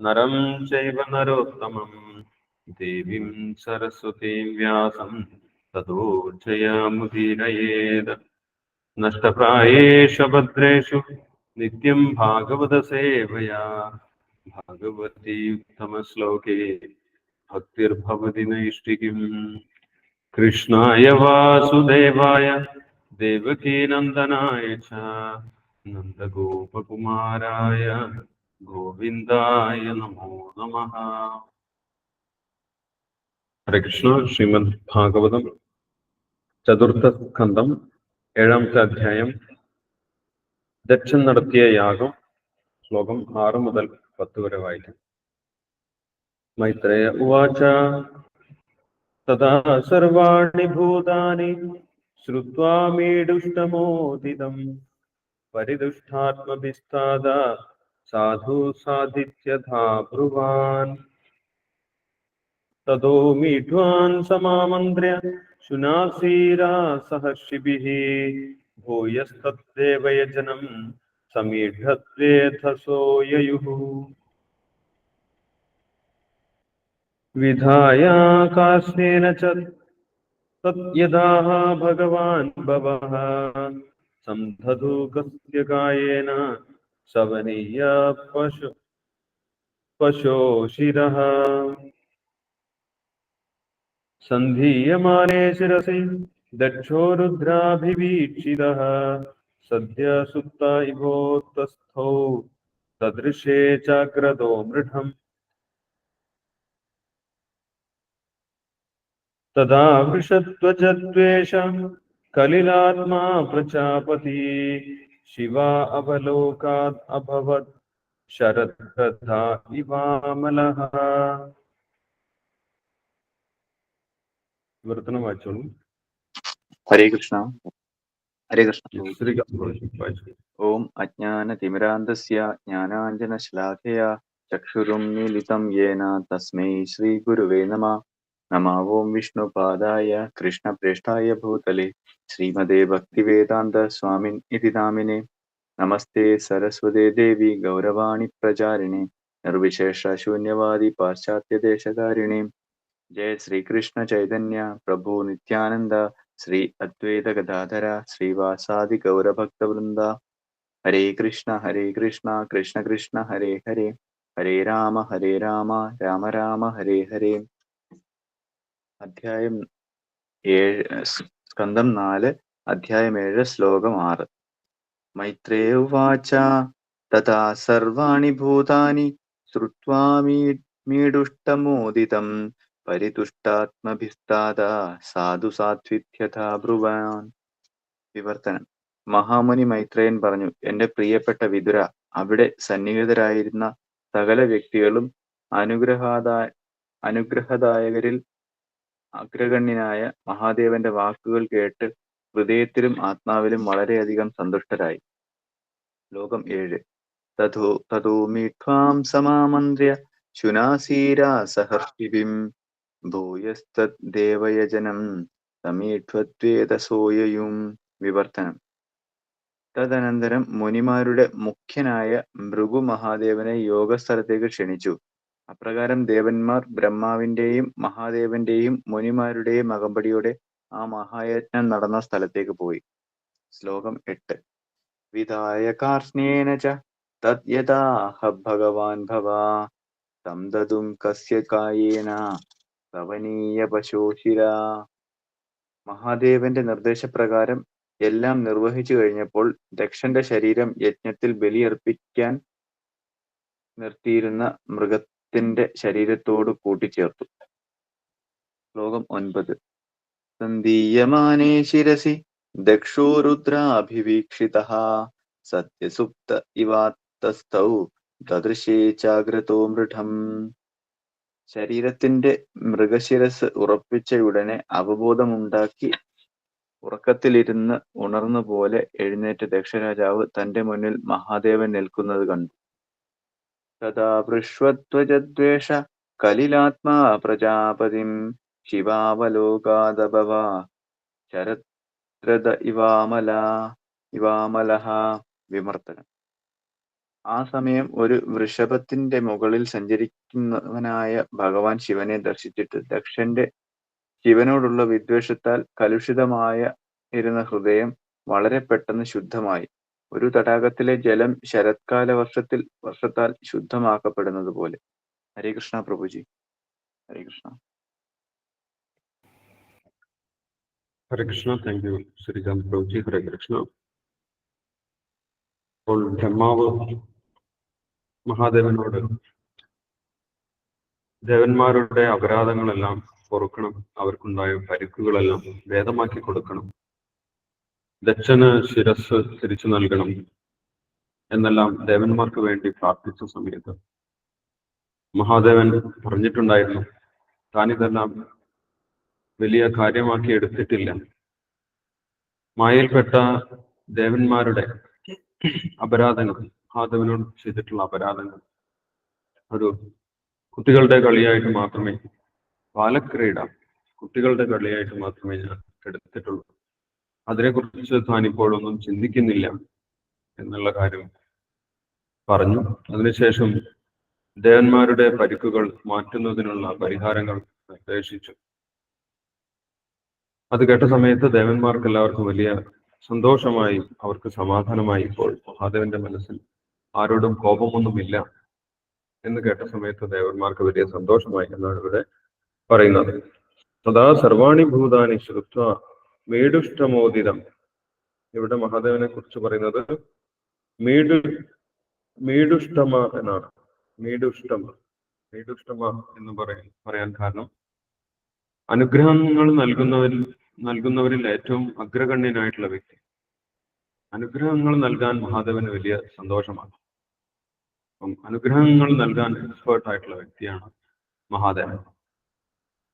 നരം ചൈവ നരോത്തമം ദേവീം സരസ്വതീം വ്യാസം തതോ ജയാമുദീരയേത് നഷ്ടപ്രായേഷു ഭദ്രേഷു നിത്യം ഭാഗവത സേവയാ ഭഗവതി ഉത്തമശ്ലോകേ ഭക്തിർഭവതി നൈഷ്ഠികം കൃഷ്ണായ വാസുദേവായ ദേവകീനന്ദനായ ച നന്ദഗോപകുമാരായ ഗോവിന്ദായ നമോ നമ. ഹരേ കൃഷ്ണ ശ്രീമദ് ഭാഗവതം ചതുർത്ഥ സ്കന്ധം ഏഴാമത്തെ അധ്യായം ദക്ഷൻ നടത്തിയ യാഗം ശ്ലോകം ആറ് മുതൽ പത്ത് വരെ വായിക്കും. മൈത്രേയ ഉവാച. തഥാ സർവാണി ഭൂതാനി ശ്രുത്വാ മീഡുഷ്ടമോദിതം പരിദുഷ്ടാത്മഭിസ്താദ സാധു സാധിത്യഥാ ബ്രുവാൻ തതോ മീഢ്വാൻ സമാമന്ത്ര്യ ശുനാസീരാ സഹർഷിഭിः ഭൂയസ്തദ്ദേവയജനം സമീഢത്വേഥസോ യയുः വിധായാകാശേന ച തദ്യഥാ ഭഗവാൻ ഭവः സന്ധധൂകസ്യ കായേന സവനീയ പശു പശോ ശിരः സന്ധീയമാനേ ശിരസി ദക്ഷോ രുദ്രാഭിവീക്ഷിതः സദ്യ സുപ്ത ഇവോത്തസ്ഥൗ സദൃശേ ചാഗ്രതോ മൃഢം തഥാ വൃഷധ്വജദ്വേഷ കലിലാത്മാ പ്രജാപതി ശിവ അവലോകാത് അഭവത് ശരദ്രഥ ഇവാമലഃ വിവർത്തനം വായിച്ചോളൂ ഹരേ കൃഷ്ണ ഹരേ കൃഷ്ണ ശ്രീ വായിച്ചു ഓം അജ്ഞാനതിമിരാന്തസ്യ ജ്ഞാനാഞ്ജനശ്ലാഘയ ചക്ഷുരുന്മീലിതം യേന തസ്മൈ ശ്രീഗുരുവേ നമ നമ ഓം വിഷ്ണുപാദായ കൃഷ്ണപ്രേഷ്ഠായ ഭൂതലെ ശ്രീമതേ ഭക്തിവേദാന്ത സ്വാമിൻ ഇതി നാമിനെ നമസ്തേ സരസ്വതേ ദേവി ഗൗരവാണി പ്രചാരിണി നിർവിശേഷ ശൂന്യവാദി പാശ്ചാത്യദേശകാരിണി ജയ ശ്രീകൃഷ്ണ ചൈതന്യ പ്രഭു നിത്യാനന്ദ ശ്രീ അദ്വൈത ഗദാധര ശ്രീവാസാദി ഗൗരഭക്തവൃന്ദ ഹരേ കൃഷ്ണ ഹരേ കൃഷ്ണ കൃഷ്ണ കൃഷ്ണ ഹരേ ഹരേ ഹരേ രാമ ഹരേ രാമ രാമ രാമ ഹരേ ഹരേ അധ്യായം ഏഴ് സ്കന്ധം നാല് അധ്യായം ഏഴ് ശ്ലോകം ആറ്. മൈത്രേ ഉവാച തഥാ സർവാണി ഭൂതാനി ശ്രുവാ മീ- മീഡുഷ്ടമോദിതം പരിതുഷ്ടാത്മഭിസ്താദ സാധു സാത്വിത്യഥാ ബ്രുവാൻ. വിവർത്തനം. മഹാമുനി മൈത്രേയൻ പറഞ്ഞു എന്റെ പ്രിയപ്പെട്ട വിതുര അവിടെ സന്നിഹിതരായിരുന്ന സകല വ്യക്തികളും അനുഗ്രഹാദായ അനുഗ്രഹദായകരിൽ അഗ്രഗണ്യനായ മഹാദേവന്റെ വാക്കുകൾ കേട്ട് ഹൃദയത്തിലും ആത്മാവിലും വളരെയധികം സന്തുഷ്ടരായി. ലോകം ഏഴ്. തഥോ തഥോ മീഠ്വാം സമാമന്ത്ര്യ ശുനാസീരാ സഹർഷിഭിം. ഭൂയസ്തദ്ദേവയജനം സമീഠ്വത്വേതസോയയും വിവർത്തനം. തദനന്തരം മുനിമാരുടെ മുഖ്യനായ ഭൃഗു മഹാദേവനെ യോഗസ്ഥലത്തേക്ക് ക്ഷണിച്ചു. അപ്രകാരം ദേവന്മാർ ബ്രഹ്മാവിന്റെയും മഹാദേവന്റെയും മുനിമാരുടെയും അകമ്പടിയോടെ ആ മഹായജ്ഞം നടന്ന സ്ഥലത്തേക്ക് പോയി. ശ്ലോകം എട്ട്. വിധായകാർഷ്ണേന ച തത് യഥാഹ ഭഗവാൻ ഭവാ. തം ദതും കസ്യ കായേന കവനീയ പശോശിര. മഹാദേവന്റെ നിർദ്ദേശപ്രകാരം എല്ലാം നിർവഹിച്ചു കഴിഞ്ഞപ്പോൾ ദക്ഷന്റെ ശരീരം യജ്ഞത്തിൽ ബലിയർപ്പിക്കാൻ നിർത്തിയിരുന്ന മൃഗത്തിന്റെ ശരീരത്തോട് കൂട്ടിച്ചേർത്തു. ശ്ലോകം ഒൻപത്. സന്ദീയമാനേ ശിരസി ദക്ഷോരുദ്രാഭിവീക്ഷിത. സത്യസുപ്ത ഇവാത്തസ്ഥൗ ദദൃശേ ജാഗ്രതോ മൃഢം. ശരീരത്തിന്റെ മൃഗശിരസ് ഉറപ്പിച്ചയുടനെ അവബോധമുണ്ടാക്കി ഉറക്കത്തിലിരുന്ന് ഉണർന്നുപോലെ എഴുന്നേറ്റ ദക്ഷരാജാവ് തന്റെ മുന്നിൽ മഹാദേവൻ നിൽക്കുന്നത് കണ്ടു. വൃഷ്വധ്വജദ്വേഷ കലിലാത്മാ പ്രജാപതിം ശിവാവലോകാദഭവ ശരദ്രഥ ഇവാമല ഇവാമലഹ വിമർത്തനം ആ സമയം ഒരു വൃഷഭത്തിന്റെ മുകളിൽ സഞ്ചരിക്കുന്നവനായ ഭഗവാൻ ശിവനെ ദർശിച്ചിട്ട് ദക്ഷന്റെ ശിവനോടുള്ള വിദ്വേഷത്താൽ കലുഷിതമായ ഇരുന്ന ഹൃദയം വളരെ പെട്ടെന്ന് ശുദ്ധമായി. ഒരു തടാകത്തിലെ ജലം ശരത്കാല വർഷത്തിൽ വർഷത്താൽ ശുദ്ധമാക്കപ്പെടുന്നത് പോലെ Hare Krishna Prabhuji. Hare Krishna. Hare Krishna. Thank you Srikanth Prabhuji. ഹരേ കൃഷ്ണ. അപ്പോൾ ബ്രഹ്മാവ് മഹാദേവനോട് ദേവന്മാരുടെ അപരാധങ്ങളെല്ലാം പൊറുക്കണം. അവർക്കുണ്ടായ പരുക്കുകളെല്ലാം ഭേദമാക്കി കൊടുക്കണം. ദക്ഷന് ശിരസ് തിരിച്ചു നൽകണം എന്നെല്ലാം ദേവന്മാർക്ക് വേണ്ടി പ്രാർത്ഥിച്ച സമയത്ത് മഹാദേവൻ പറഞ്ഞിട്ടുണ്ടായിരുന്നു താനിതെല്ലാം വലിയ കാര്യമാക്കി എടുത്തിട്ടില്ല. മായയിൽപ്പെട്ട ദേവന്മാരുടെ അപരാധങ്ങൾ മഹാദേവനോട് ചെയ്തിട്ടുള്ള അപരാധങ്ങൾ ഒരു കുട്ടികളുടെ കളിയായിട്ട് മാത്രമേ ബാലക്രീഡ കുട്ടികളുടെ കളിയായിട്ട് മാത്രമേ ഞാൻ എടുത്തിട്ടുള്ളൂ. അതിനെക്കുറിച്ച് താൻ ഇപ്പോഴൊന്നും ചിന്തിക്കുന്നില്ല എന്നുള്ള കാര്യം പറഞ്ഞു. അതിനുശേഷം ദേവന്മാരുടെ പരിക്കുകൾ മാറ്റുന്നതിനുള്ള പരിഹാരങ്ങൾ നിർദ്ദേശിച്ചു. അത് കേട്ട സമയത്ത് ദേവന്മാർക്ക് എല്ലാവർക്കും വലിയ സന്തോഷമായി അവർക്ക് സമാധാനമായി ഇപ്പോൾ മഹാദേവന്റെ മനസ്സിൽ ആരോടും കോപമൊന്നുമില്ല എന്ന് കേട്ട സമയത്ത് ദേവന്മാർക്ക് വലിയ സന്തോഷമായി എന്നാണ് ഇവിടെ പറയുന്നത്. സദാ സർവാണി ഭൂതാനി ശ്രുത്വ മീഡുഷ്ടമോദിതം ഇവിടെ മഹാദേവനെ കുറിച്ച് പറയുന്നത് മീഡു മീഡുഷ്ടമ എന്നാണ്. മീഡുഷ്ടമ എന്ന് പറയാൻ പറയാൻ കാരണം അനുഗ്രഹങ്ങൾ നൽകുന്നവരിൽ നൽകുന്നവരിൽ ഏറ്റവും അഗ്രഗണ്യനായിട്ടുള്ള വ്യക്തി. അനുഗ്രഹങ്ങൾ നൽകാൻ മഹാദേവന് വലിയ സന്തോഷമാണ്. അപ്പം അനുഗ്രഹങ്ങൾ നൽകാൻ എക്സ്പേർട്ട് ആയിട്ടുള്ള വ്യക്തിയാണ് മഹാദേവൻ.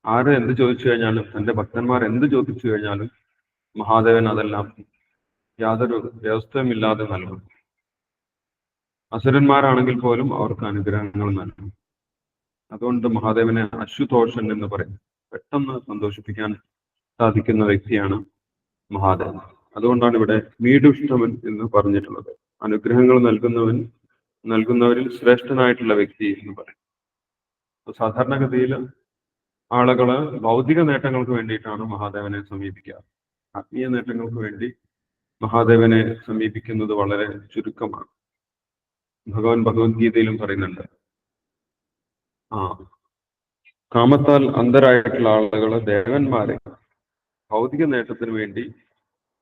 ആര് എന്ത് ചോദിച്ചു കഴിഞ്ഞാലും തന്റെ ഭക്തന്മാർ എന്ത് ചോദിച്ചു കഴിഞ്ഞാലും മഹാദേവൻ അതെല്ലാം യാതൊരു വ്യവസ്ഥയുമില്ലാതെ നൽകും. അസുരന്മാരാണെങ്കിൽ പോലും അവർക്ക് അനുഗ്രഹങ്ങൾ നൽകും. അതുകൊണ്ട് മഹാദേവനെ അശുതോഷൻ എന്ന് പറയും. പെട്ടെന്ന് സന്തോഷിപ്പിക്കാൻ സാധിക്കുന്ന വ്യക്തിയാണ് മഹാദേവൻ. അതുകൊണ്ടാണ് ഇവിടെ മീഡുഷ്ടമൻ എന്ന് പറഞ്ഞിട്ടുള്ളത്. അനുഗ്രഹങ്ങൾ നൽകുന്നവൻ നൽകുന്നവരിൽ ശ്രേഷ്ഠനായിട്ടുള്ള വ്യക്തി എന്ന് പറയും. സാധാരണഗതിയിൽ ആളുകൾ ഭൗതിക നേട്ടങ്ങൾക്ക് വേണ്ടിയിട്ടാണ് മഹാദേവനെ സമീപിക്കാറ്. ആത്മീയ നേട്ടങ്ങൾക്ക് വേണ്ടി മഹാദേവനെ സമീപിക്കുന്നത് വളരെ ചുരുക്കമാണ്. ഭഗവാൻ ഭഗവത്ഗീതയിലും പറയുന്നുണ്ട്. ആ കാമത്താൽ അന്തരായിട്ടുള്ള ആളുകൾ ദേവന്മാരെ ഭൗതിക നേട്ടത്തിന് വേണ്ടി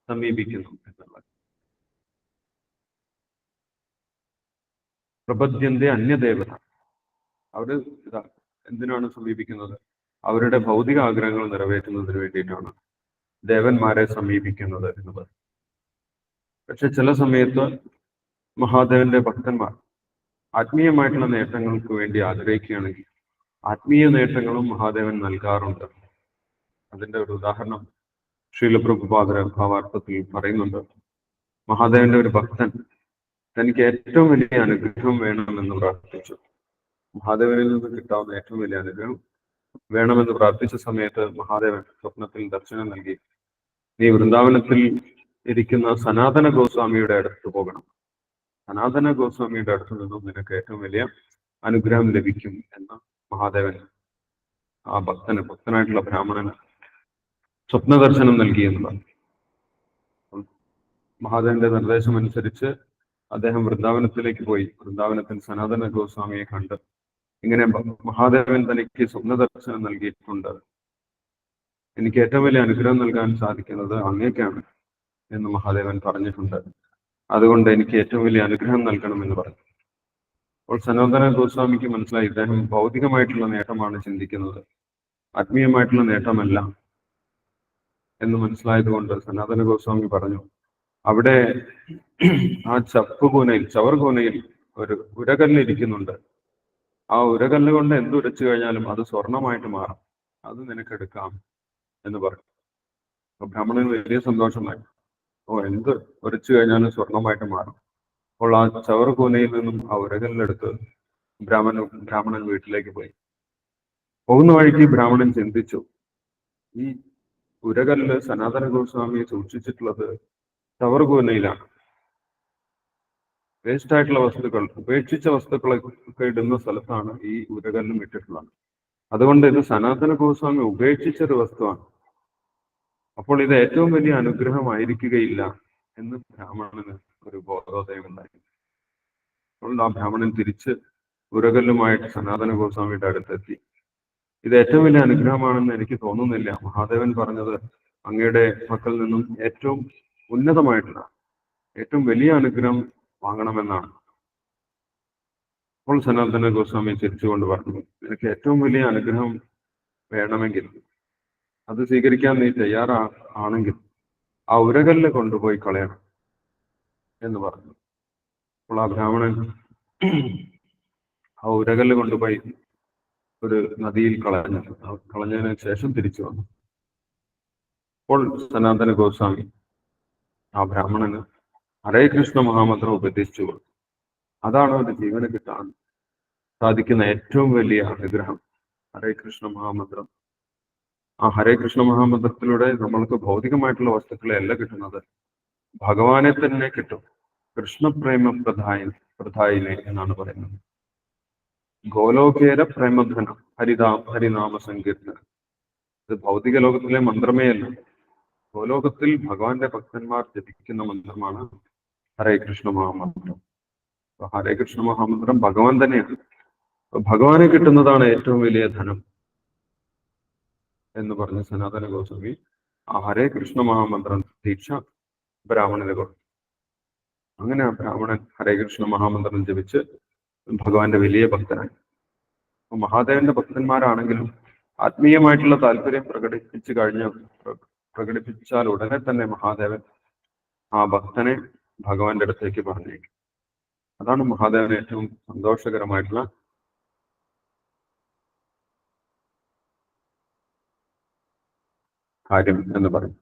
സമീപിക്കുന്നു എന്നുള്ളത്. പ്രപദ്യന്റെ അന്യദേവത. അവർ എന്തിനാണ് സമീപിക്കുന്നത്? അവരുടെ ഭൗതിക ആഗ്രഹങ്ങൾ നിറവേറ്റുന്നതിന് വേണ്ടിയിട്ടാണ്. ദേവന്മാരെ സമീപിക്കുന്നത് എന്ന് പറയും. പക്ഷെ ചില സമയത്ത് മഹാദേവന്റെ ഭക്തന്മാർ ആത്മീയമായിട്ടുള്ള നേട്ടങ്ങൾക്ക് വേണ്ടി ആഗ്രഹിക്കുകയാണെങ്കിൽ ആത്മീയ നേട്ടങ്ങളും മഹാദേവൻ നൽകാറുണ്ട്. അതിന്റെ ഒരു ഉദാഹരണം ശീലപ്രഭുപാദര ഭാവാർത്ഥത്തിൽ പറയുന്നുണ്ട്. മഹാദേവന്റെ ഒരു ഭക്തൻ തനിക്ക് ഏറ്റവും വലിയ അനുഗ്രഹം വേണമെന്ന് പ്രാർത്ഥിച്ചു. മഹാദേവനിൽ നിന്ന് കിട്ടാവുന്ന ഏറ്റവും വലിയ അനുഗ്രഹം വേണമെന്ന് പ്രാർത്ഥിച്ച സമയത്ത് മഹാദേവൻ സ്വപ്നത്തിൽ ദർശനം നൽകി. നീ വൃന്ദാവനത്തിൽ ഇരിക്കുന്ന സനാതന ഗോസ്വാമിയുടെ അടുത്ത് പോകണം. സനാതന ഗോസ്വാമിയുടെ അടുത്ത് നിന്നും നിനക്ക് ഏറ്റവും വലിയ അനുഗ്രഹം ലഭിക്കും എന്ന് മഹാദേവൻ ആ ഭക്തന് ഭക്തനായിട്ടുള്ള ബ്രാഹ്മണന് സ്വപ്ന ദർശനം നൽകി എന്നതാണ് മഹാദേവന്റെ നിർദ്ദേശം അനുസരിച്ച് അദ്ദേഹം വൃന്ദാവനത്തിലേക്ക് പോയി. വൃന്ദാവനത്തിൽ സനാതന ഗോസ്വാമിയെ കണ്ട് ഇങ്ങനെ മഹാദേവൻ തനിക്ക് സ്വപ്ന ദർശനം നൽകിയിട്ടുണ്ട്. എനിക്ക് ഏറ്റവും വലിയ അനുഗ്രഹം നൽകാൻ സാധിക്കുന്നത് അങ്ങേക്കാണ് എന്ന് മഹാദേവൻ പറഞ്ഞിട്ടുണ്ട്. അതുകൊണ്ട് എനിക്ക് ഏറ്റവും വലിയ അനുഗ്രഹം നൽകണം എന്ന് പറഞ്ഞു. അപ്പോൾ സനാതന ഗോസ്വാമിക്ക് മനസ്സിലായി ഇദ്ദേഹം ഭൗതികമായിട്ടുള്ള നേട്ടമാണ് ചിന്തിക്കുന്നത്. ആത്മീയമായിട്ടുള്ള നേട്ടമല്ല എന്ന് മനസ്സിലായതുകൊണ്ട് സനാതന ഗോസ്വാമി പറഞ്ഞു അവിടെ ആ ചപ്പ് കൂനയിൽ ചവർ കൂനയിൽ ഒരു ഉരകല്ല് ഇരിക്കുന്നുണ്ട്. ആ ഉരകല്ല് കൊണ്ട് എന്തുരച്ചു കഴിഞ്ഞാലും അത് സ്വർണമായിട്ട് മാറും. അത് നിനക്ക് എടുക്കാം. എന്ന് പറഞ്ഞു ബ്രാഹ്മണന് വലിയ സന്തോഷമായി. ഓ എന്ത്? ഒരച്ചു കഴിഞ്ഞാലും സ്വർണമായിട്ട് മാറും. അപ്പോൾ ആ ചവറുകൂനയിൽ കൂനയിൽ നിന്നും ആ ഉരകല്ലെടുത്ത് ബ്രാഹ്മണൻ ബ്രാഹ്മണൻ വീട്ടിലേക്ക് പോയി. പോകുന്ന വഴിക്ക് ബ്രാഹ്മണൻ ചിന്തിച്ചു. ഈ ഉരകല്ല് സനാതന ഗോസ്വാമിയെ സൂക്ഷിച്ചിട്ടുള്ളത് ചവറുകൂനയിലാണ് വേസ്റ്റ് ആയിട്ടുള്ള വസ്തുക്കൾ ഉപേക്ഷിച്ച വസ്തുക്കളൊക്കെ ഇടുന്ന സ്ഥലത്താണ് ഈ ഉരകല്ലും ഇട്ടിട്ടുള്ളത്. അതുകൊണ്ട് ഇത് സനാതന ഗോസ്വാമി ഉപേക്ഷിച്ചൊരു വസ്തുവാണ്. അപ്പോൾ ഇത് ഏറ്റവും വലിയ അനുഗ്രഹമായിരിക്കുകയില്ല എന്ന് ബ്രാഹ്മണന് ഒരു ബോധോദയം ഉണ്ടായി. അപ്പോൾ ആ ബ്രാഹ്മണൻ തിരിച്ച് ഉരകല്ലുമായിട്ട് സനാതന ഗോസ്വാമിയുടെ അടുത്തെത്തി. ഇത് ഏറ്റവും വലിയ അനുഗ്രഹമാണെന്ന് എനിക്ക് തോന്നുന്നില്ല. മഹാദേവൻ പറഞ്ഞത് അങ്ങയുടെ മക്കളിൽ നിന്നും ഏറ്റവും ഉന്നതമായിട്ടുള്ള ഏറ്റവും വലിയ അനുഗ്രഹം വാങ്ങണമെന്നാണ്. അപ്പോൾ സനാതന ഗോസ്വാമി ചിരിച്ചുകൊണ്ട് പറഞ്ഞു എനിക്ക് ഏറ്റവും വലിയ അനുഗ്രഹം വേണമെങ്കിൽ അത് സ്വീകരിക്കാൻ നീ തയ്യാറാ ആണെങ്കിൽ ആ ഉരകല്ല് കൊണ്ടുപോയി കളയണം എന്ന് പറഞ്ഞു. അപ്പോൾ ആ ബ്രാഹ്മണൻ ആ ഉരകല്ല് കൊണ്ടുപോയി ഒരു നദിയിൽ കളഞ്ഞു. കളഞ്ഞതിന് ശേഷം തിരിച്ചു വന്നു. അപ്പോൾ സനാതന ഗോസ്വാമി ആ ബ്രാഹ്മണന് ഹരേ കൃഷ്ണ മഹാമന്ത്രം ഉപദേശിച്ചു കൊടുത്തു. അതാണ് അവന്റെ ജീവന് കിട്ടാൻ സാധിക്കുന്ന ഏറ്റവും വലിയ അനുഗ്രഹം. ഹരേ കൃഷ്ണ മഹാമന്ത്രം. ആ ഹരേ കൃഷ്ണ മഹാമന്ത്രത്തിലൂടെ നമ്മൾക്ക് ഭൗതികമായിട്ടുള്ള വസ്തുക്കളെ അല്ല കിട്ടുന്നത്. ഭഗവാനെ തന്നെ കിട്ടും. കൃഷ്ണപ്രേമ പ്രധായ പ്രധായിനെ എന്നാണ് പറയുന്നത്. ഗോലോകേര പ്രേമധനം ഹരിതാ ഹരിനാമ സങ്കീർത്തനം. ഇത് ഭൗതിക ലോകത്തിലെ മന്ത്രമേ അല്ല. ഗോലോകത്തിൽ ഭഗവാന്റെ ഭക്തന്മാർ ജപിക്കുന്ന മന്ത്രമാണ് ഹരേ കൃഷ്ണ മഹാമന്ത്രം. ഹരേ കൃഷ്ണ മഹാമന്ത്രം ഭഗവാൻ തന്നെയാണ്. ഭഗവാനെ കിട്ടുന്നതാണ് ഏറ്റവും വലിയ ധനം എന്ന് പറഞ്ഞ സനാതന ഗോസ്വാമി. ആ ഹരേ കൃഷ്ണ മഹാമന്ത്രം ദീക്ഷ ബ്രാഹ്മണന് കൊടുത്തു അങ്ങനെ ആ ബ്രാഹ്മണൻ ഹരേ കൃഷ്ണ മഹാമന്ത്രം ജപിച്ച് ഭഗവാന്റെ വലിയ ഭക്തനായി. മഹാദേവന്റെ ഭക്തന്മാരാണെങ്കിലും ആത്മീയമായിട്ടുള്ള താല്പര്യം പ്രകടിപ്പിച്ചു കഴിഞ്ഞ പ്ര- പ്രകടിപ്പിച്ചാൽ ഉടനെ തന്നെ മഹാദേവൻ ആ ഭക്തനെ ഭഗവാന്റെ അടുത്തേക്ക് പറഞ്ഞേക്കും. അതാണ് മഹാദേവന് ഏറ്റവും സന്തോഷകരമായിട്ടുള്ള കാര്യം എന്ന് പറയും.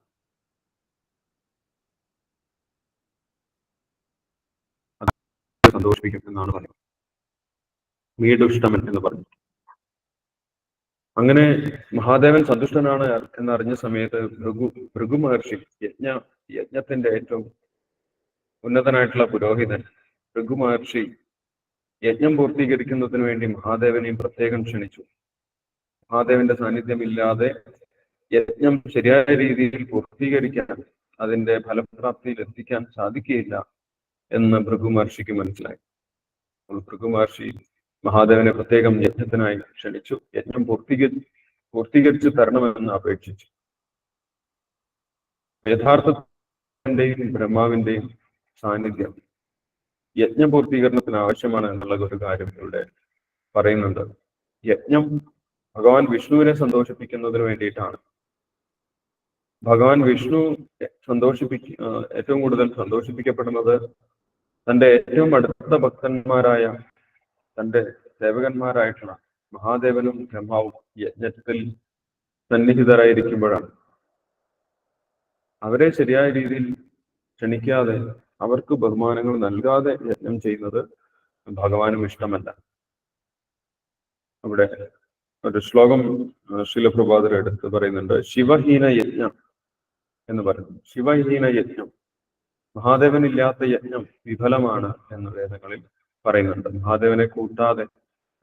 സന്തോഷിപ്പിക്കും എന്നാണ് പറയുന്നത്. മീഡുഷ്ടമൻ എന്ന് പറഞ്ഞു അങ്ങനെ മഹാദേവൻ സന്തുഷ്ടനാണ് എന്നറിഞ്ഞ സമയത്ത് ഭൃഗു ഭൃഗു മഹർഷി യജ്ഞ യജ്ഞത്തിന്റെ ഏറ്റവും ഉന്നതനായിട്ടുള്ള പുരോഹിതൻ ഭൃഗു മഹർഷി യജ്ഞം പൂർത്തീകരിക്കുന്നതിന് വേണ്ടി മഹാദേവനെയും പ്രത്യേകം ക്ഷണിച്ചു. മഹാദേവന്റെ സാന്നിധ്യമില്ലാതെ യജ്ഞം ശരിയായ രീതിയിൽ പൂർത്തീകരിക്കാൻ അതിന്റെ ഫലപ്രാപ്തിയിൽ എത്തിക്കാൻ സാധിക്കുകയില്ല എന്ന് ഭൃഗു മഹർഷിക്ക് മനസ്സിലായി. അപ്പോൾ ഭൃഗു മഹർഷി മഹാദേവനെ പ്രത്യേകം യജ്ഞത്തിനായി ക്ഷണിച്ചു. യജ്ഞം പൂർത്തീകരി പൂർത്തീകരിച്ചു തരണമെന്ന് അപേക്ഷിച്ചു. യഥാർത്ഥത്തിന്റെയും ബ്രഹ്മാവിന്റെയും സാന്നിധ്യം യജ്ഞ പൂർത്തീകരണത്തിന് ആവശ്യമാണ് എന്നുള്ള ഒരു കാര്യം ഇവിടെ പറയുന്നുണ്ട്. യജ്ഞം ഭഗവാൻ വിഷ്ണുവിനെ സന്തോഷിപ്പിക്കുന്നതിന് വേണ്ടിയിട്ടാണ്. ഭഗവാൻ വിഷ്ണു സന്തോഷിപ്പിക്ക ഏറ്റവും കൂടുതൽ സന്തോഷിപ്പിക്കപ്പെടുന്നത് തന്റെ ഏറ്റവും അടുത്ത ഭക്തന്മാരായ തന്റെ സേവകന്മാരായിട്ടുള്ള മഹാദേവനും ബ്രഹ്മാവും യജ്ഞത്തിൽ സന്നിഹിതരായിരിക്കുമ്പോഴാണ്. അവരെ ശരിയായ രീതിയിൽ ക്ഷണിക്കാതെ അവർക്ക് ബഹുമാനങ്ങൾ നൽകാതെ യജ്ഞം ചെയ്യുന്നത് ഭഗവാനും ഇഷ്ടമല്ല. അവിടെ ഒരു ശ്ലോകം ശിലപ്രഭാതർ എടുത്ത് പറയുന്നുണ്ട് ശിവഹീന യജ്ഞം എന്ന് പറയുന്നു. ശിവഹീന യജ്ഞം മഹാദേവനില്ലാത്ത യജ്ഞം വിഫലമാണ് എന്ന് വേദങ്ങളിൽ പറയുന്നുണ്ട്. മഹാദേവനെ കൂട്ടാതെ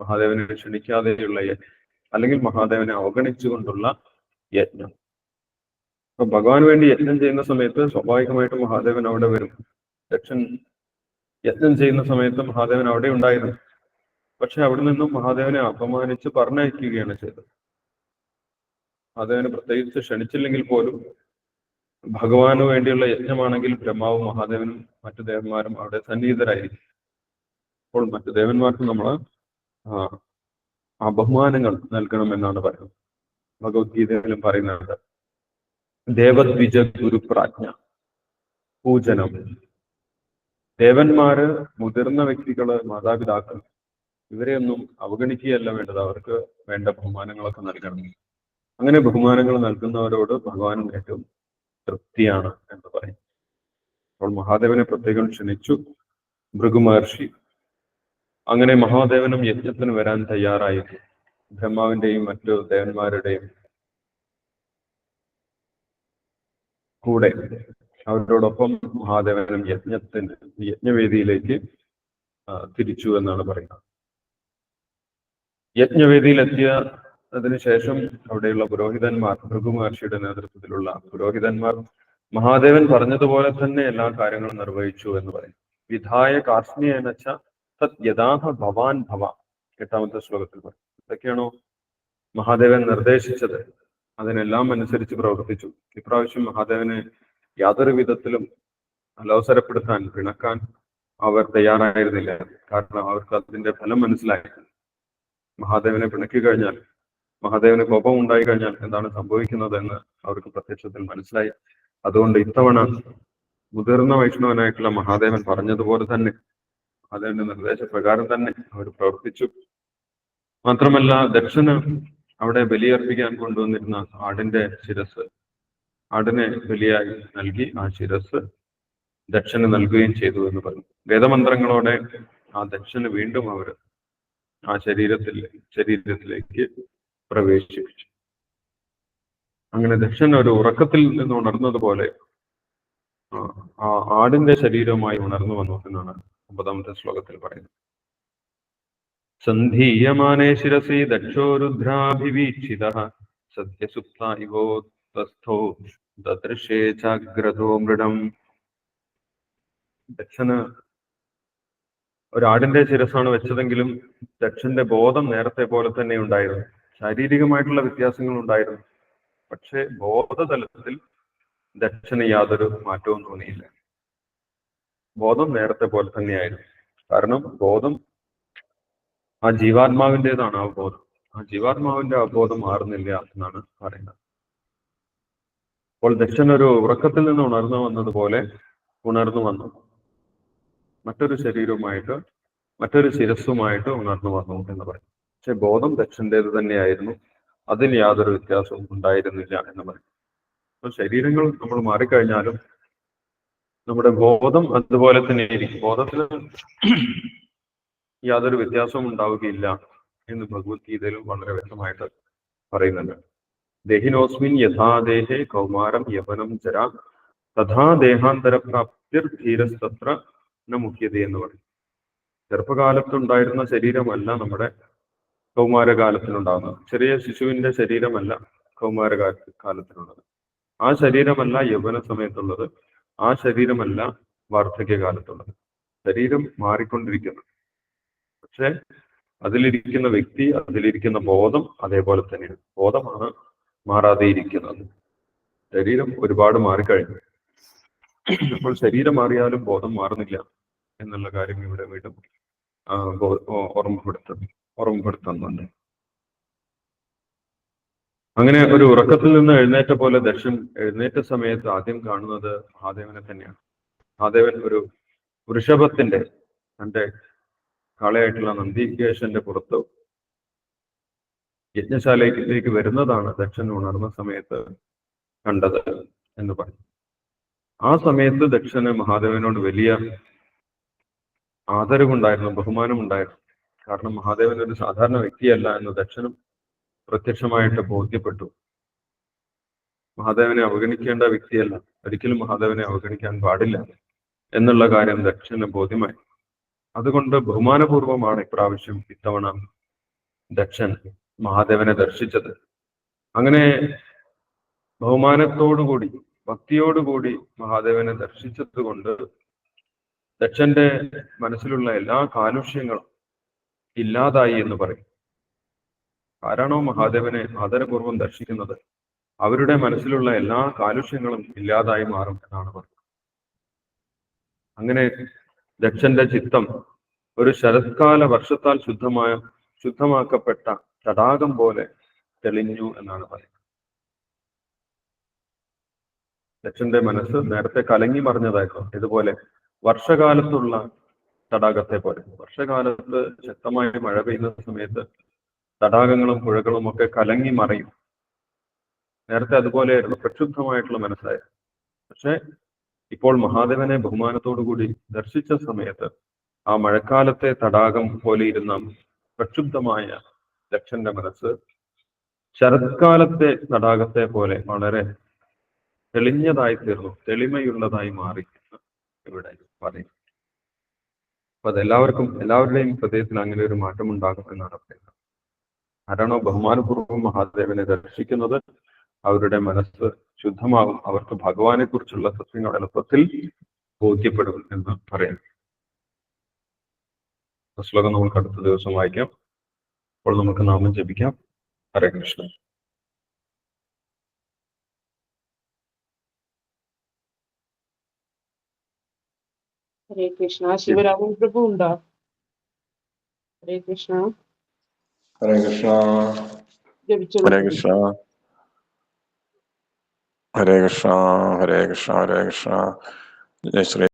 മഹാദേവനെ ക്ഷണിക്കാതെയുള്ള യജ്ഞം അല്ലെങ്കിൽ മഹാദേവനെ അവഗണിച്ചുകൊണ്ടുള്ള യജ്ഞം. അപ്പൊ ഭഗവാൻ വേണ്ടി യജ്ഞം ചെയ്യുന്ന സമയത്ത് സ്വാഭാവികമായിട്ടും മഹാദേവൻ അവിടെ വരും. ദക്ഷൻ യജ്ഞം ചെയ്യുന്ന സമയത്ത് മഹാദേവൻ അവിടെ ഉണ്ടായിരുന്നു. പക്ഷെ അവിടെ നിന്നും മഹാദേവനെ അപമാനിച്ച് പറഞ്ഞയക്കുകയാണ് ചെയ്തത്. മഹാദേവനെ പ്രത്യേകിച്ച് ക്ഷണിച്ചില്ലെങ്കിൽ പോലും ഭഗവാന് വേണ്ടിയുള്ള യജ്ഞമാണെങ്കിൽ ബ്രഹ്മാവും മഹാദേവനും മറ്റു ദേവന്മാരും അവിടെ സന്നിഹിതരായിരിക്കും. അപ്പോൾ മറ്റു ദേവന്മാർക്ക് നമ്മൾ ബഹുമാനങ്ങൾ നൽകണമെന്നാണ് പറയുന്നത്. ഭഗവത്ഗീതയിലും പറയുന്നുണ്ട്. ദേവദ്വിജ ഗുരുപ്രാജ്ഞ പൂജനം. ദേവന്മാര് മുതിർന്ന വ്യക്തികൾ മാതാപിതാക്കൾ ഇവരെയൊന്നും അവഗണിക്കുകയല്ല വേണ്ടത്. അവർക്ക് വേണ്ട ബഹുമാനങ്ങളൊക്കെ നൽകണം. അങ്ങനെ ബഹുമാനങ്ങൾ നൽകുന്നവരോട് ഭഗവാനും ഏറ്റവും തൃപ്തിയാണ് എന്ന് പറയും. അപ്പോൾ മഹാദേവനെ പ്രത്യേകം ക്ഷണിച്ചു. ഭൃഗു മഹർഷി അങ്ങനെ മഹാദേവനും യജ്ഞത്തിന് വരാൻ തയ്യാറായി ബ്രഹ്മാവിന്റെയും മറ്റു ദേവന്മാരുടെയും കൂടെ അവരോടൊപ്പം മഹാദേവനും യജ്ഞത്തിന് യജ്ഞവേദിയിലേക്ക് തിരിച്ചു എന്നാണ് പറയുന്നത്. യജ്ഞവേദിയിലെത്തിയ അതിനുശേഷം അവിടെയുള്ള പുരോഹിതന്മാർ ഭൃഗു മഹർഷിയുടെ നേതൃത്വത്തിലുള്ള പുരോഹിതന്മാർ മഹാദേവൻ പറഞ്ഞതുപോലെ തന്നെ എല്ലാ കാര്യങ്ങളും നിർവഹിച്ചു എന്ന് പറയും വിധായ കാസ്മിയനച്ച തത് യഥാഹ ഭവാൻ ഭവ. എട്ടാമത്തെ ശ്ലോകത്തിൽ പറയും. ഇതൊക്കെയാണോ മഹാദേവൻ നിർദ്ദേശിച്ചത്? അതിനെല്ലാം അനുസരിച്ച് പ്രവർത്തിച്ചു. ഇപ്രാവശ്യം മഹാദേവനെ യാതൊരു വിധത്തിലും അലോസരപ്പെടുത്താൻ പിണക്കാൻ അവർ തയ്യാറായിരുന്നില്ല. കാരണം അവർക്ക് അതിന്റെ ഫലം മനസ്സിലായി മഹാദേവനെ പിണക്കി കഴിഞ്ഞാൽ മഹാദേവന് കോപം ഉണ്ടായി കഴിഞ്ഞാൽ എന്താണ് സംഭവിക്കുന്നത് എന്ന് അവർക്ക് പ്രത്യക്ഷത്തിൽ മനസ്സിലായി. അതുകൊണ്ട് ഇത്തവണ മുതിർന്ന വൈഷ്ണവനായിട്ടുള്ള മഹാദേവൻ പറഞ്ഞതുപോലെ തന്നെ മഹാദേവന്റെ നിർദ്ദേശപ്രകാരം തന്നെ അവർ പ്രവർത്തിച്ചു. മാത്രമല്ല ദക്ഷന് അവിടെ ബലിയർപ്പിക്കാൻ കൊണ്ടുവന്നിരുന്ന ആടിന്റെ ശിരസ് ആടിനെ ബലിയായി നൽകി ആ ശിരസ് ദക്ഷന് നൽകുകയും ചെയ്തു എന്ന് പറഞ്ഞു. വേദമന്ത്രങ്ങളോടെ ആ ദക്ഷന് വീണ്ടും അവർ ആ ശരീരത്തിൽ ശരീരത്തിലേക്ക് പ്രവേശിപ്പിച്ചു. അങ്ങനെ ദക്ഷൻ ഒരു ഉറക്കത്തിൽ നിന്ന് ഉണർന്നതുപോലെ ആ, ആടിന്റെ ശരീരവുമായി ഉണർന്നു വന്നു എന്നാണ് ഒമ്പതാമത്തെ ശ്ലോകത്തിൽ പറയുന്നത്. സന്ധീയമാനേ ശിരസി ദക്ഷോരുദ്രാഭിവീക്ഷിത സത്യസുപ്ത ഇവോത്തസ്ഥോ ദദൃശേ ചാഗ്രതോ മൃഡം. ദക്ഷന് ഒരാടിന്റെ ശിരസാണ് വെച്ചതെങ്കിലും ദക്ഷന്റെ ബോധം നേരത്തെ പോലെ തന്നെ ഉണ്ടായിരുന്നു. ശാരീരികമായിട്ടുള്ള വ്യത്യാസങ്ങൾ ഉണ്ടായിരുന്നു പക്ഷെ ബോധതലത്തിൽ ദക്ഷന് യാതൊരു മാറ്റവും തോന്നിയില്ല. ബോധം നേരത്തെ പോലെ തന്നെയായിരുന്നു. കാരണം ബോധം ആ ജീവാത്മാവിന്റെതാണ് ആ ബോധം. ആ ജീവാത്മാവിന്റെ അബോധം മാറുന്നില്ല എന്നാണ് പറയുന്നത്. അപ്പോൾ ദക്ഷൻ ഒരു ഉറക്കത്തിൽ നിന്ന് ഉണർന്നു വന്നതുപോലെ ഉണർന്നു വന്നു. മറ്റൊരു ശരീരവുമായിട്ട് മറ്റൊരു ശിരസ്സുമായിട്ട് ഉണർന്നു വന്നു എന്ന് പറയും. പക്ഷെ ബോധം ദക്ഷന്റേത് തന്നെയായിരുന്നു. അതിൽ യാതൊരു വ്യത്യാസവും ഉണ്ടായിരുന്നില്ല എന്ന് പറയും. അപ്പൊ ശരീരങ്ങൾ നമ്മൾ മാറിക്കഴിഞ്ഞാലും നമ്മുടെ ബോധം അതുപോലെ തന്നെ ഇരിക്കും. ബോധത്തിൽ യാതൊരു വ്യത്യാസവും ഉണ്ടാവുകയില്ല എന്ന് ഭഗവത്ഗീതയിലും വളരെ വ്യക്തമായിട്ട് പറയുന്നുണ്ട്. ദേഹിനോസ്മിൻ യഥാദേഹേ കൗമാരം യവനം ജര തഥാ ദേഹാന്തര പ്രാപ്തിർ ധീരസ്തത്ര മുഖ്യത എന്ന് പറയും. ചെറുപ്പകാലത്തുണ്ടായിരുന്ന ശരീരമല്ല നമ്മുടെ കൗമാരകാലത്തിലുണ്ടാകുന്നത് ചെറിയ ശിശുവിന്റെ ശരീരമല്ല കൗമാരകാല കാലത്തിലുള്ളത് ആ ശരീരമല്ല യൗവന സമയത്തുള്ളത് ആ ശരീരമല്ല വാർദ്ധക്യകാലത്തുള്ളത്. ശരീരം മാറിക്കൊണ്ടിരിക്കുന്നു. പക്ഷെ അതിലിരിക്കുന്ന വ്യക്തി അതിലിരിക്കുന്ന ബോധം അതേപോലെ തന്നെയാണ്. ബോധമാണ് മാറാതെ ഇരിക്കുന്നത് ശരീരം ഒരുപാട് മാറിക്കഴിഞ്ഞു. അപ്പോൾ ശരീരം മാറിയാലും ബോധം മാറുന്നില്ല എന്നുള്ള കാര്യം ഇവിടെ വീണ്ടും ഓർമ്മപ്പെടുത്തുന്നു. ഓർമ്മപ്പെടുത്തുന്നുണ്ട്. അങ്ങനെ ഒരു ഉറക്കത്തിൽ നിന്ന് എഴുന്നേറ്റ പോലെ ദക്ഷൻ എഴുന്നേറ്റ സമയത്ത് ആദ്യം കാണുന്നത് മഹാദേവനെ തന്നെയാണ്. മഹാദേവൻ ഒരു വൃഷഭത്തിന്റെ തന്റെ കാളയായിട്ടുള്ള നന്ദികേശന്റെ പുറത്ത് യജ്ഞശാലയിലേക്ക് വരുന്നതാണ് ദക്ഷൻ ഉണർന്ന സമയത്ത് കണ്ടത് എന്ന് പറഞ്ഞു. ആ സമയത്ത് ദക്ഷന് മഹാദേവനോട് വലിയ ആദരവുണ്ടായിരുന്നു ബഹുമാനമുണ്ടായിരുന്നു. കാരണം മഹാദേവൻ ഒരു സാധാരണ വ്യക്തിയല്ല എന്ന് ദക്ഷനും പ്രത്യക്ഷമായിട്ട് ബോധ്യപ്പെട്ടു. മഹാദേവനെ അവഗണിക്കേണ്ട വ്യക്തിയല്ല. ഒരിക്കലും മഹാദേവനെ അവഗണിക്കാൻ പാടില്ല എന്നുള്ള കാര്യം ദക്ഷന് ബോധ്യമായി. അതുകൊണ്ട് ബഹുമാനപൂർവമാണ് ഇപ്രാവശ്യം ഇത്തവണ ദക്ഷൻ മഹാദേവനെ ദർശിച്ചത്. അങ്ങനെ ബഹുമാനത്തോടുകൂടി ഭക്തിയോടുകൂടി മഹാദേവനെ ദർശിച്ചത് കൊണ്ട് ദക്ഷന്റെ മനസ്സിലുള്ള എല്ലാ കാലുഷ്യങ്ങളും ഇല്ലാതായി എന്ന് പറയും. ആരാണോ മഹാദേവനെ ആദരപൂർവം ദർശിക്കുന്നത് അവരുടെ മനസ്സിലുള്ള എല്ലാ കാലുഷ്യങ്ങളും ഇല്ലാതായി മാറും എന്നാണ് പറഞ്ഞത്. അങ്ങനെ ദക്ഷന്റെ ചിത്തം ഒരു ശരത്കാല വർഷത്താൽ ശുദ്ധമായ ശുദ്ധമാക്കപ്പെട്ട തടാകം പോലെ തെളിഞ്ഞു എന്നാണ് പറയുന്നത്. ദക്ഷന്റെ മനസ്സ് നേരത്തെ കലങ്ങി മറിഞ്ഞതായിരുന്നു. ഇതുപോലെ വർഷകാലത്തുള്ള തടാകത്തെ പോലെ. വർഷകാലത്ത് ശക്തമായ മഴ പെയ്യുന്ന സമയത്ത് തടാകങ്ങളും പുഴകളും ഒക്കെ കലങ്ങി മറയും. നേരത്തെ അതുപോലെയായിരുന്നു പ്രക്ഷുബ്ധമായിട്ടുള്ള മനസ്സായ. പക്ഷെ ഇപ്പോൾ മഹാദേവനെ കൂടി ദർശിച്ച സമയത്ത് ആ മഴക്കാലത്തെ തടാകം പോലെ ഇരുന്ന പ്രക്ഷുബ്ധമായ ദക്ഷന്റെ മനസ്സ് ശരത്കാലത്തെ തടാകത്തെ പോലെ വളരെ തെളിഞ്ഞതായി തീർന്നു തെളിമയുള്ളതായി മാറി ഇവിടെ പറയും അപ്പൊ അതെല്ലാവർക്കും എല്ലാവരുടെയും ഹൃദയത്തിൽ അങ്ങനെ ഒരു മാറ്റം ഉണ്ടാകും എന്നാണ് പറയുന്നത്. ആരാണോ ബഹുമാനപൂർവം മഹാദേവനെ ദർശിക്കുന്നത് അവരുടെ മനസ്സ് ശുദ്ധമാകും. അവർക്ക് ഭഗവാനെ കുറിച്ചുള്ള സത്യങ്ങൾ എളുപ്പത്തിൽ ബോധ്യപ്പെടും എന്ന് പറയുന്നു. ശ്ലോകം നമുക്ക് അടുത്ത ദിവസം വായിക്കാം. അപ്പോൾ നമുക്ക് നാമം ജപിക്കാം. ഹരേ കൃഷ്ണ. ഹരേ കൃഷ്ണ. ശിവരാമൻ പ്രഭു ഉണ്ടോ? ഹരേ കൃഷ്ണ. ഹരേ കൃഷ്ണ. ഹരേ കൃഷ്ണ. ഹരേ കൃഷ്ണ ഹരേ കൃഷ്ണ ഹരേ കൃഷ്ണ. ജയ ശ്രീ